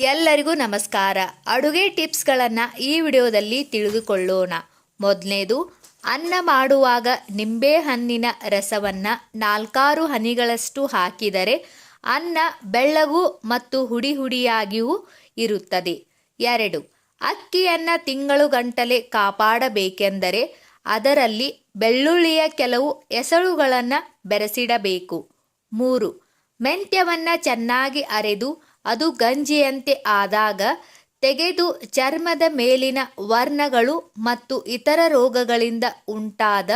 ಎಲ್ಲರಿಗೂ ನಮಸ್ಕಾರ. ಅಡುಗೆ ಟಿಪ್ಸ್ಗಳನ್ನು ಈ ವಿಡಿಯೋದಲ್ಲಿ ತಿಳಿದುಕೊಳ್ಳೋಣ. ಮೊದಲನೇದು ಅನ್ನ ಮಾಡುವಾಗ ನಿಂಬೆಹಣ್ಣಿನ ರಸವನ್ನು ನಾಲ್ಕಾರು ಹನಿಗಳಷ್ಟು ಹಾಕಿದರೆ ಅನ್ನ ಬೆಳ್ಳಗೂ ಮತ್ತು ಹುಡಿ ಹುಡಿಯಾಗಿಯೂ ಇರುತ್ತದೆ. ಎರಡು ಅಕ್ಕಿಯನ್ನು ತಿಂಗಳುಗಂಟಲೆ ಕಾಪಾಡಬೇಕೆಂದರೆ ಅದರಲ್ಲಿ ಬೆಳ್ಳುಳ್ಳಿಯ ಕೆಲವು ಎಸಳುಗಳನ್ನು ಬೆರೆಸಿಡಬೇಕು. ಮೂರು, ಮೆಂತ್ಯವನ್ನು ಚೆನ್ನಾಗಿ ಅರೆದು ಅದು ಗಂಜಿಯಂತೆ ಆದಾಗ ತೆಗೆದು ಚರ್ಮದ ಮೇಲಿನ ವರ್ಣಗಳು ಮತ್ತು ಇತರ ರೋಗಗಳಿಂದ ಉಂಟಾದ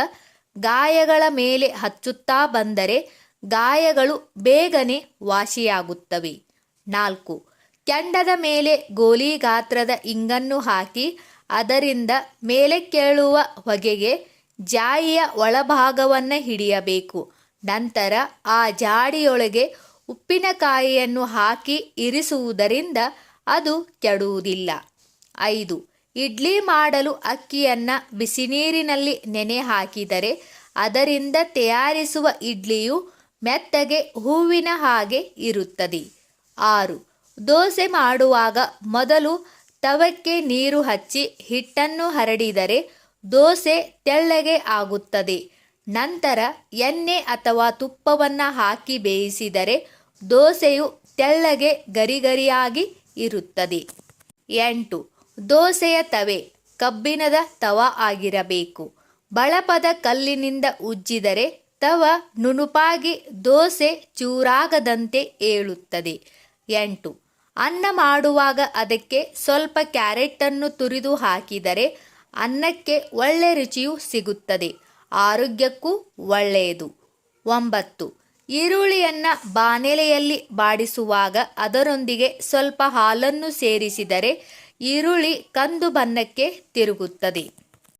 ಗಾಯಗಳ ಮೇಲೆ ಹಚ್ಚುತ್ತಾ ಬಂದರೆ ಗಾಯಗಳು ಬೇಗನೆ ವಾಸಿಯಾಗುತ್ತವೆ. ನಾಲ್ಕು, ಕೆಂಡದ ಮೇಲೆ ಗೋಲಿ ಗಾತ್ರದ ಇಂಗನ್ನು ಹಾಕಿ ಅದರಿಂದ ಮೇಲೆ ಕೇಳುವ ಹೊಗೆಗೆ ಜಾಯಿಯ ಒಳಭಾಗವನ್ನು ಹಿಡಿಯಬೇಕು. ನಂತರ ಆ ಜಾಡಿಯೊಳಗೆ ಉಪ್ಪಿನಕಾಯಿಯನ್ನು ಹಾಕಿ ಇರಿಸುವುದರಿಂದ ಅದು ಕೆಡುವುದಿಲ್ಲ. ಐದು. ಇಡ್ಲಿ ಮಾಡಲು ಅಕ್ಕಿಯನ್ನು ಬಿಸಿನೀರಿನಲ್ಲಿ ನೆನೆ ಹಾಕಿದರೆ ಅದರಿಂದ ತಯಾರಿಸುವ ಇಡ್ಲಿಯು ಮೆತ್ತಗೆ ಹೂವಿನ ಹಾಗೆ ಇರುತ್ತದೆ. ಆರು. ದೋಸೆ ಮಾಡುವಾಗ ಮೊದಲು ತವಕ್ಕೆ ನೀರು ಹಚ್ಚಿ ಹಿಟ್ಟನ್ನು ಹರಡಿದರೆ ದೋಸೆ ತೆಳ್ಳಗೆ ಆಗುತ್ತದೆ. ನಂತರ ಎಣ್ಣೆ ಅಥವಾ ತುಪ್ಪವನ್ನು ಹಾಕಿ ಬೇಯಿಸಿದರೆ ದೋಸೆಯು ತೆಳ್ಳಗೆ ಗರಿಗರಿಯಾಗಿ ಇರುತ್ತದೆ. ಎಂಟು, ದೋಸೆಯ ತವೆ ಕಬ್ಬಿಣದ ತವ ಆಗಿರಬೇಕು. ಬಳಪದ ಕಲ್ಲಿನಿಂದ ಉಜ್ಜಿದರೆ ತವ ನುಣುಪಾಗಿ ದೋಸೆ ಚೂರಾಗದಂತೆ ಏಳುತ್ತದೆ. ಎಂಟು, ಅನ್ನ ಮಾಡುವಾಗ ಅದಕ್ಕೆ ಸ್ವಲ್ಪ ಕ್ಯಾರೆಟನ್ನು ತುರಿದು ಹಾಕಿದರೆ ಅನ್ನಕ್ಕೆ ಒಳ್ಳೆ ರುಚಿಯು ಸಿಗುತ್ತದೆ. ಆರೋಗ್ಯಕ್ಕೂ ಒಳ್ಳೆಯದು. ಒಂಬತ್ತು ಈರುಳ್ಳಿಯನ್ನು ಬಾನೆಲೆಯಲ್ಲಿ ಬಾಡಿಸುವಾಗ ಅದರೊಂದಿಗೆ ಸ್ವಲ್ಪ ಹಾಲನ್ನು ಸೇರಿಸಿದರೆ ಈರುಳ್ಳಿ ಕಂದು ಬಣ್ಣಕ್ಕೆ ತಿರುಗುತ್ತದೆ.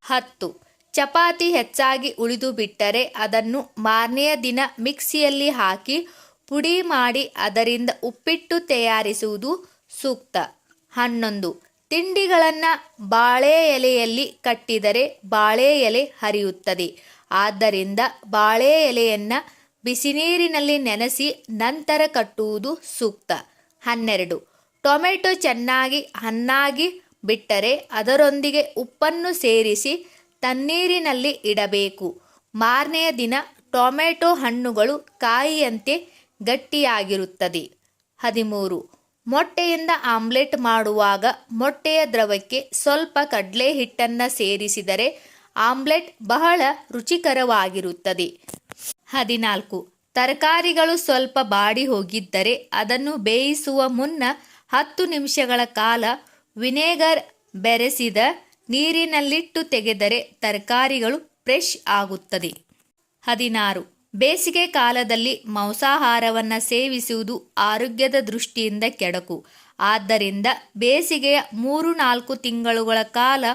ಹತ್ತು, ಚಪಾತಿ ಹೆಚ್ಚಾಗಿ ಉಳಿದು ಬಿಟ್ಟರೆ ಅದನ್ನು ಮಾರನೆಯ ದಿನ ಮಿಕ್ಸಿಯಲ್ಲಿ ಹಾಕಿ ಪುಡಿ ಮಾಡಿ ಅದರಿಂದ ಉಪ್ಪಿಟ್ಟು ತಯಾರಿಸುವುದು ಸೂಕ್ತ. ಹನ್ನೊಂದು, ತಿಂಡಿಗಳನ್ನು ಬಾಳೆ ಎಲೆಯಲ್ಲಿ ಕಟ್ಟಿದರೆ ಬಾಳೆ ಎಲೆ ಹರಿಯುತ್ತದೆ. ಆದ್ದರಿಂದ ಬಾಳೆ ಎಲೆಯನ್ನು ಬಿಸಿನೀರಿನಲ್ಲಿ ನೆನೆಸಿ ನಂತರ ಕಟ್ಟುವುದು ಸೂಕ್ತ. ಹನ್ನೆರಡು. ಟೊಮೆಟೊ ಚೆನ್ನಾಗಿ ಹಣ್ಣಾಗಿ ಬಿಟ್ಟರೆ ಅದರೊಂದಿಗೆ ಉಪ್ಪನ್ನು ಸೇರಿಸಿ ತಣ್ಣೀರಿನಲ್ಲಿ ಇಡಬೇಕು. ಮಾರನೆಯ ದಿನ ಟೊಮೆಟೊ ಹಣ್ಣುಗಳು ಕಾಯಿಯಂತೆ ಗಟ್ಟಿಯಾಗಿರುತ್ತದೆ. ಹದಿಮೂರು. ಮೊಟ್ಟೆಯಿಂದ ಆಮ್ಲೆಟ್ ಮಾಡುವಾಗ ಮೊಟ್ಟೆಯ ದ್ರವಕ್ಕೆ ಸ್ವಲ್ಪ ಕಡಲೆ ಹಿಟ್ಟನ್ನು ಸೇರಿಸಿದರೆ ಆಮ್ಲೆಟ್ ಬಹಳ ರುಚಿಕರವಾಗಿರುತ್ತದೆ. ಹದಿನಾಲ್ಕು. ತರಕಾರಿಗಳು ಸ್ವಲ್ಪ ಬಾಡಿ ಹೋಗಿದ್ದರೆ ಅದನ್ನು ಬೇಯಿಸುವ ಮುನ್ನ ಹತ್ತು ನಿಮಿಷಗಳ ಕಾಲ ವಿನೆಗರ್ ಬೆರೆಸಿದ ನೀರಿನಲ್ಲಿಟ್ಟು ತೆಗೆದರೆ ತರಕಾರಿಗಳು ಫ್ರೆಶ್ ಆಗುತ್ತದೆ. ಹದಿನಾರು. ಬೇಸಿಗೆ ಕಾಲದಲ್ಲಿ ಮಾಂಸಾಹಾರವನ್ನು ಸೇವಿಸುವುದು ಆರೋಗ್ಯದ ದೃಷ್ಟಿಯಿಂದ ಕೆಡಕು. ಆದ್ದರಿಂದ ಬೇಸಿಗೆಯ ಮೂರು ನಾಲ್ಕು ತಿಂಗಳುಗಳ ಕಾಲ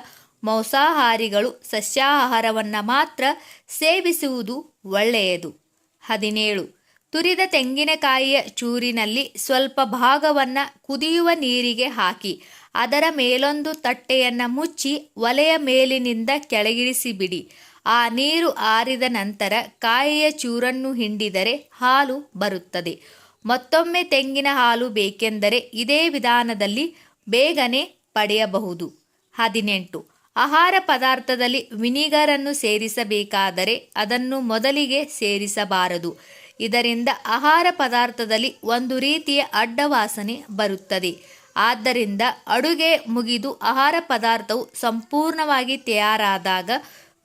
ಮಾಂಸಾಹಾರಿಗಳು ಸಸ್ಯಾಹಾರವನ್ನು ಮಾತ್ರ ಸೇವಿಸುವುದು ಒಳ್ಳೆಯದು. ಹದಿನೇಳು. ತುರಿದ ತೆಂಗಿನಕಾಯಿಯ ಚೂರಿನಲ್ಲಿ ಸ್ವಲ್ಪ ಭಾಗವನ್ನು ಕುದಿಯುವ ನೀರಿಗೆ ಹಾಕಿ, ಅದರ ಮೇಲೊಂದು ತಟ್ಟೆಯನ್ನು ಮುಚ್ಚಿ ಒಲೆಯ ಮೇಲಿನಿಂದ ಕೆಳಗಿಳಿಸಿಬಿಡಿ. ಆ ನೀರು ಆರಿದ ನಂತರ ಕಾಯಿಯ ಚೂರನ್ನು ಹಿಂಡಿದರೆ ಹಾಲು ಬರುತ್ತದೆ. ಮತ್ತೊಮ್ಮೆ ತೆಂಗಿನ ಹಾಲು ಬೇಕೆಂದರೆ ಇದೇ ವಿಧಾನದಲ್ಲಿ ಬೇಗನೆ ಪಡೆಯಬಹುದು. ಹದಿನೆಂಟು. ಆಹಾರ ಪದಾರ್ಥದಲ್ಲಿ ವಿನಿಗರನ್ನು ಸೇರಿಸಬೇಕಾದರೆ ಅದನ್ನು ಮೊದಲಿಗೆ ಸೇರಿಸಬಾರದು. ಇದರಿಂದ ಆಹಾರ ಪದಾರ್ಥದಲ್ಲಿ ಒಂದು ರೀತಿಯ ಅಡ್ಡವಾಸನೆ ಬರುತ್ತದೆ. ಆದ್ದರಿಂದ ಅಡುಗೆ ಮುಗಿದು ಆಹಾರ ಪದಾರ್ಥವು ಸಂಪೂರ್ಣವಾಗಿ ತಯಾರಾದಾಗ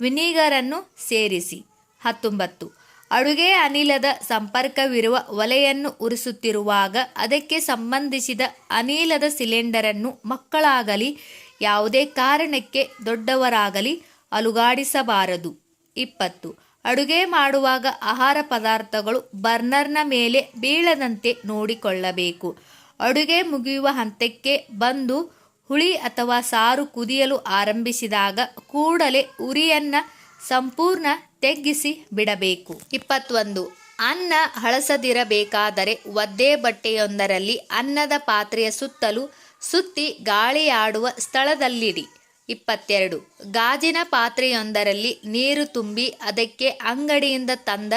ವಿನಿಗರನ್ನು ಸೇರಿಸಿ. ಹತ್ತೊಂಬತ್ತು. ಅಡುಗೆ ಅನಿಲದ ಸಂಪರ್ಕವಿರುವ ಒಲೆಯನ್ನು ಉರಿಸುತ್ತಿರುವಾಗ ಅದಕ್ಕೆ ಸಂಬಂಧಿಸಿದ ಅನಿಲದ ಸಿಲಿಂಡರನ್ನು ಮಕ್ಕಳಾಗಲಿ ಯಾವುದೇ ಕಾರಣಕ್ಕೆ ದೊಡ್ಡವರಾಗಲಿ ಅಲುಗಾಡಿಸಬಾರದು. ಇಪ್ಪತ್ತು. ಅಡುಗೆ ಮಾಡುವಾಗ ಆಹಾರ ಪದಾರ್ಥಗಳು ಬರ್ನರ್ನ ಮೇಲೆ ಬೀಳದಂತೆ ನೋಡಿಕೊಳ್ಳಬೇಕು. ಅಡುಗೆ ಮುಗಿಯುವ ಹಂತಕ್ಕೆ ಬಂದು ಹುಳಿ ಅಥವಾ ಸಾರು ಕುದಿಯಲು ಆರಂಭಿಸಿದಾಗ ಕೂಡಲೇ ಉರಿಯನ್ನು ಸಂಪೂರ್ಣ ತೆಗ್ಗಿಸಿ ಬಿಡಬೇಕು. ಇಪ್ಪತ್ತೊಂದು. ಅನ್ನ ಹಳಸದಿರಬೇಕಾದರೆ ಒದ್ದೆ ಬಟ್ಟೆಯೊಂದರಲ್ಲಿ ಅನ್ನದ ಪಾತ್ರೆಯ ಸುತ್ತಲೂ ಸುತ್ತಿ ಗಾಳಿಯಾಡುವ ಸ್ಥಳದಲ್ಲಿಡಿ. ಇಪ್ಪತ್ತೆರಡು. ಗಾಜಿನ ಪಾತ್ರೆಯೊಂದರಲ್ಲಿ ನೀರು ತುಂಬಿ ಅದಕ್ಕೆ ಅಂಗಡಿಯಿಂದ ತಂದ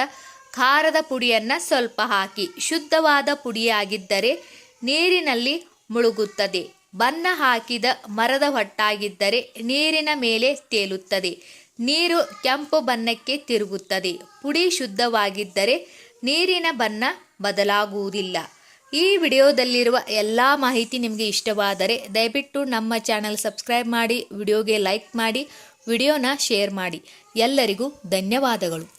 ಖಾರದ ಪುಡಿಯನ್ನು ಸ್ವಲ್ಪ ಹಾಕಿ. ಶುದ್ಧವಾದ ಪುಡಿಯಾಗಿದ್ದರೆ ನೀರಿನಲ್ಲಿ ಮುಳುಗುತ್ತದೆ. ಬಣ್ಣ ಹಾಕಿದ ಮರದ ಹೊಟ್ಟಾಗಿದ್ದರೆ ನೀರಿನ ಮೇಲೆ ತೇಲುತ್ತದೆ. ನೀರು ಕೆಂಪು ಬಣ್ಣಕ್ಕೆ ತಿರುಗುತ್ತದೆ. ಪುಡಿ ಶುದ್ಧವಾಗಿದ್ದರೆ ನೀರಿನ ಬಣ್ಣ ಬದಲಾಗುವುದಿಲ್ಲ. ಈ ವಿಡಿಯೋದಲ್ಲಿರುವ ಎಲ್ಲ ಮಾಹಿತಿ ನಿಮಗೆ ಇಷ್ಟವಾದರೆ ದಯವಿಟ್ಟು ನಮ್ಮ ಚಾನಲ್ ಸಬ್ಸ್ಕ್ರೈಬ್ ಮಾಡಿ, ವಿಡಿಯೋಗೆ ಲೈಕ್ ಮಾಡಿ, ವಿಡಿಯೋನ ಶೇರ್ ಮಾಡಿ. ಎಲ್ಲರಿಗೂ ಧನ್ಯವಾದಗಳು.